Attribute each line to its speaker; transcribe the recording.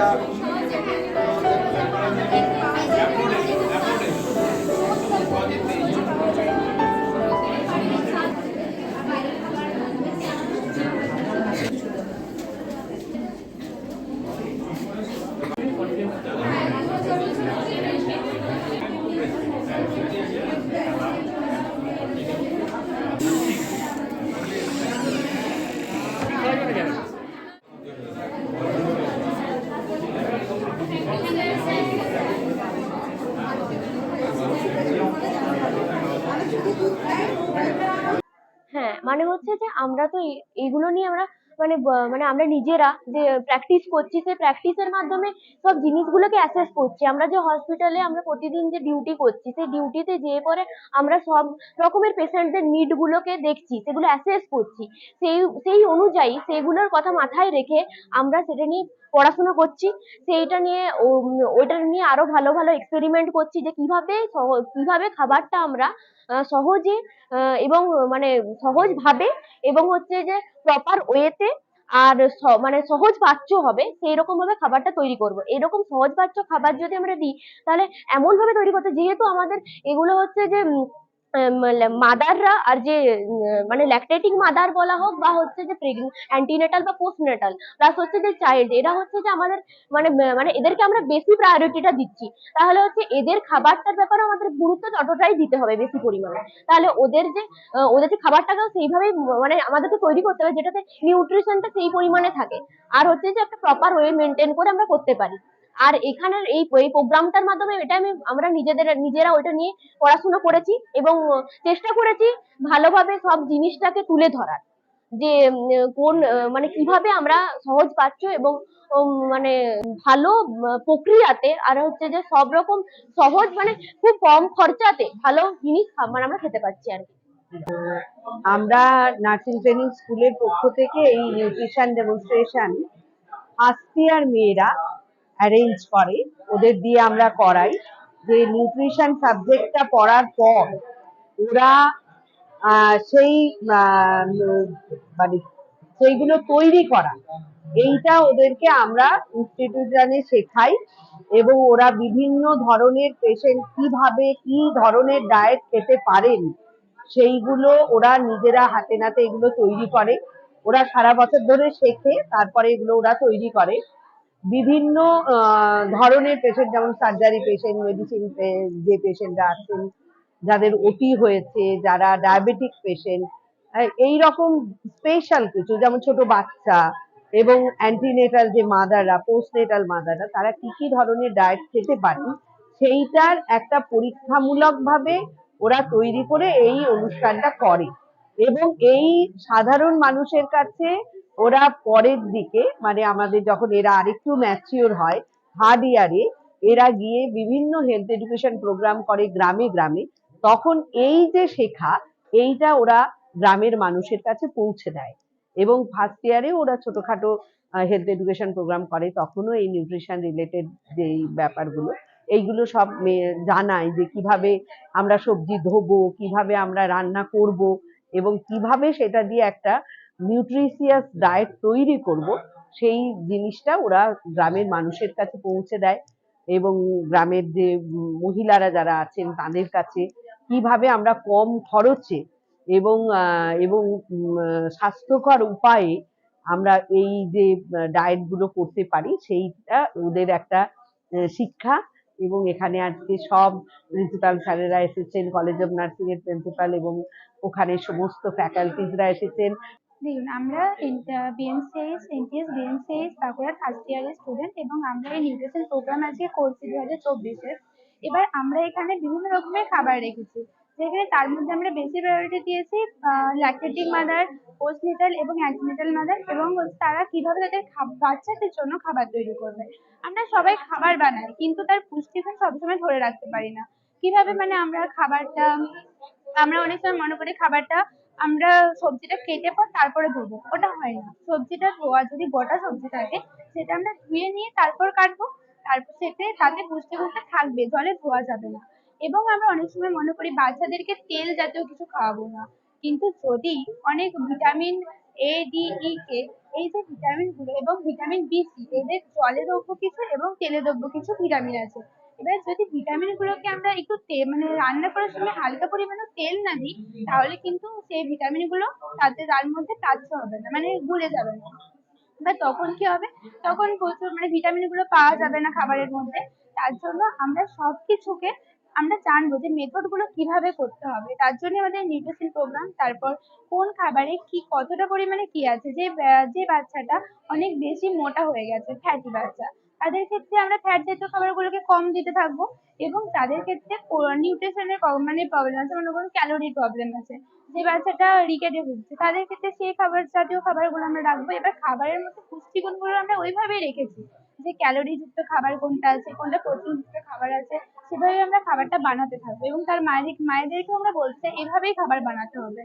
Speaker 1: যেটা যে আমার যা অ্যাফোর্ডেবল
Speaker 2: হ্যাঁ মানে হচ্ছে যে আমরা তো এইগুলো নিয়ে আমরা মানে মানে আমরা নিজেরা যে প্র্যাকটিস করছি, সেই প্র্যাকটিসের মাধ্যমে সব জিনিসগুলোকে অ্যাসেস করছি। আমরা যে হসপিটালে আমরা প্রতিদিন যে ডিউটি করছি, সেই ডিউটিতে যেয়ে পরে আমরা সব রকমের পেশেন্টদের নিড গুলোকে দেখছি, সেগুলো অ্যাসেস করছি। সেই সেই অনুযায়ী সেগুলোর কথা মাথায় রেখে আমরা সেটা নিয়ে পড়াশোনা করছি। সেইটা নিয়ে ওইটা নিয়ে আরও ভালো ভালো এক্সপেরিমেন্ট করছি যে কীভাবে কীভাবে খাবারটা আমরা সহজে এবং মানে সহজ ভাবে এবং হচ্ছে যে প্রপার ওয়েতে আর মানে সহজ পাচ্য হবে সেই রকম ভাবে খাবারটা তৈরি করব। এরকম সহজ পাচ্য খাবার যদি আমরা দিই, তাহলে এমন ভাবে তৈরি করতে, যেহেতু আমাদের এগুলো হচ্ছে যে মাদাররা আর যে মানে ল্যাকটেটিং মাদার বলা হোক বা হচ্ছে যে অ্যান্টিনেটাল বা পোস্টনেটাল প্লাস হচ্ছে যে চাইল্ড এরা হচ্ছে যে আমাদের মানে মানে এদেরকে আমরা বেশি প্রায়োরিটিটা দিচ্ছি। তাহলে হচ্ছে এদের খাবারটার ব্যাপারে আমাদের গুরুত্ব ততটাই দিতে হবে বেশি পরিমাণে। তাহলে ওদের যে ওদের যে খাবারটাকেও সেইভাবেই মানে আমাদেরকে তৈরি করতে হবে, যেটাতে নিউট্রিশনটা সেই পরিমাণে থাকে। আর হচ্ছে যে একটা প্রপার ওয়ে মেনটেন করে আমরা করতে পারি। আর এখানের এই এই প্রোগ্রামটার মাধ্যমে এটা আমি, আমরা নিজেদের, নিজেরা ওইটা নিয়ে পড়াশোনা করেছি এবং চেষ্টা করেছি ভালোভাবে সব জিনিসটাকে তুলে ধরার। যে কোন মানে কীভাবে আমরা সহজ পাচ্ছ এবং মানে ভালো প্রক্রিয়াতে আর হচ্ছে যে সব রকম সহজ মানে খুব কম খরচাতে ভালো জিনিস মানে আমরা খেতে পাচ্ছি আর কি।
Speaker 3: আমরা নার্সিং ট্রেনিং স্কুলের পক্ষ থেকে এই নিউট্রিশন ডেমনস্ট্রেশন ইয়ার মেয়েরা অ্যারেঞ্জ করে, ওদের দিয়ে আমরা করাই। যে নিউট্রিশন সাবজেক্টটা পড়ার পর, ওরা সেই মানে সেইগুলো তৈরি করা। এইটা ওদেরকে আমরা ইনস্টিটিউশনে শেখাই এবং ওরা বিভিন্ন ধরনের পেশেন্ট কীভাবে, কি ধরনের ডায়েট খেতে পারেন, সেইগুলো ওরা নিজেরা হাতে নাতে এগুলো তৈরি করে। ওরা সারা বছর ধরে শেখে, তারপরে এগুলো ওরা তৈরি করে। বিভিন্ন ধরনের পেশেন্ট যেমন সার্জারি পেশেন্ট মেডিসিন যে পেশেন্টরা আছেন, যাদের ওটি হয়েছে, যারা ডায়াবেটিক পেশেন্ট এই রকম স্পেশাল কিছু, যেমন ছোট বাচ্চা এবং অ্যান্টিনেটাল যে মাদাররা পোস্টনেটাল মাদাররা, তারা কি কি ধরনের ডায়েট খেতে পারে সেইটার একটা পরীক্ষামূলক ভাবে ওরা তৈরি করে এই অনুষ্ঠানটা করে। এবং এই সাধারণ মানুষের কাছে ওরা পরের দিকে মানে আমাদের যখন এরা আরেকটু ম্যাচিওর হয় থার্ড ইয়ারে এরা গিয়ে বিভিন্ন হেলথ এডুকেশন প্রোগ্রাম করে গ্রামে গ্রামে, তখন এই যে শেখা, এইটা ওরা গ্রামের মানুষের কাছে পৌঁছে দেয়। এবং ফার্স্ট ইয়ারে ওরা ছোটখাটো হেলথ এডুকেশন প্রোগ্রাম করে, তখনও এই নিউট্রিশন রিলেটেড যে ব্যাপারগুলো, এইগুলো সব জানায় যে কীভাবে আমরা সবজি ধোবো, কীভাবে আমরা রান্না করব এবং কীভাবে সেটা দিয়ে একটা নিউট্রিশিয়াস ডায়েট তৈরি করব, সেই জিনিসটা ওরা গ্রামের মানুষের কাছে পৌঁছে দেয় এবং গ্রামের যে মহিলারা যারা আছেন তাদের কাছে কীভাবে আমরা কম খরচে এবং এবং স্বাস্থ্যকর উপায়ে আমরা এই যে ডায়েটগুলো করতে পারি, সেইটা ওদের একটা শিক্ষা এবং এখানে আজকে সব প্রিন্সিপাল স্যারেরা এসেছেন কলেজ অফ নার্সিং এর প্রিন্সিপাল এবং ওখানে সমস্ত ফ্যাকাল্টিজরা এসেছেন।
Speaker 4: দেখুন, আমরা বিএমসিএস এনটিএস বিএমসিএস বাঁকুড়ার ফার্স্ট ইয়ারের স্টুডেন্ট এবং আমরা এই নিউট্রিশন প্রোগ্রাম আজকে করছি দু হাজার চব্বিশের। এবার আমরা এখানে বিভিন্ন রকমের খাবার রেখেছি, যেখানে তার মধ্যে আমরা বেশি প্রায়োরিটি দিয়েছি ল্যাকটেটিং মাদার পোস্টনেটাল এবং অ্যান্টিনেটাল মাদার এবং তারা কীভাবে তাদের বাচ্চাদের জন্য খাবার তৈরি করবে। আমরা সবাই খাবার বানাই, কিন্তু তার পুষ্টিগুণ সবসময় ধরে রাখতে পারি না। কীভাবে মানে আমরা খাবারটা, আমরা অনেক সময় মনে করি খাবারটা আমরা সবজিটা কেটে পর তারপরে ধোবো ওটা হয় না। সবজিটা ধোয়া, যদি গোটা সবজি থাকে, সেটা আমরা ধুয়ে নিয়ে তারপর কাটবো। তারপর সেতে তাতে পুষ্টিগুণটা থাকবে, জলে ধোয়া যাবে না। এবং আমরা অনেক সময় মনে করি বাচ্চাদেরকে তেল জাতীয় কিছু খাওয়াবো না। কিন্তু যদি অনেক ভিটামিন এ ডি ই কে এই যে ভিটামিনগুলো এবং ভিটামিন বি সি এদের জলে দ্রব্য কিছু এবং তেলে দ্রব্য কিছু ভিটামিন আছে এবার যদি ভিটামিনগুলোকে আমরা একটু মানে রান্না করার সময় হালকা পরিমাণে তেল না দিই, তাহলে কিন্তু সেই ভিটামিনগুলো তাতে তার মধ্যে টাচ হবে না মানে গুলে যাবে না। বা তখন কি হবে? তখন প্রচুর মানে ভিটামিনগুলো পাওয়া যাবে না খাবারের মধ্যে। তার জন্য আমরা সব কিছুকে আমরা জানব যে মেথডগুলো কীভাবে করতে হবে। তার জন্য আমাদের নিউট্রিশন প্রোগ্রাম তারপর কোন খাবারে কি, কতটা পরিমাণে কি আছে? যে যে বাচ্চাটা অনেক বেশি মোটা হয়ে গেছে ফ্যাটি বাচ্চা তাদের ক্ষেত্রে আমরা ফ্যাট জাতীয় খাবারগুলোকে কম দিতে থাকব এবং তাদের ক্ষেত্রে নিউট্রিশনের মানে প্রবলেম আছে, মনে করুন ক্যালোরির প্রবলেম আছে। যে বাচ্চাটা রিকেটে ভুগছে, তাদের ক্ষেত্রে সেই খাবার জাতীয় খাবারগুলো আমরা রাখব। এবার খাবারের মধ্যে পুষ্টিগুণগুলো আমরা ওইভাবেই রেখেছি, যে ক্যালোরি যুক্ত খাবার কোনটা আছে, কোনটা প্রোটিন যুক্ত খাবার আছে সেভাবে আমরা খাবারটা বানাতে থাকব এবং তার মায়েদের মায়েদেরকেও আমরা বলছি এভাবেই খাবার বানাতে হবে।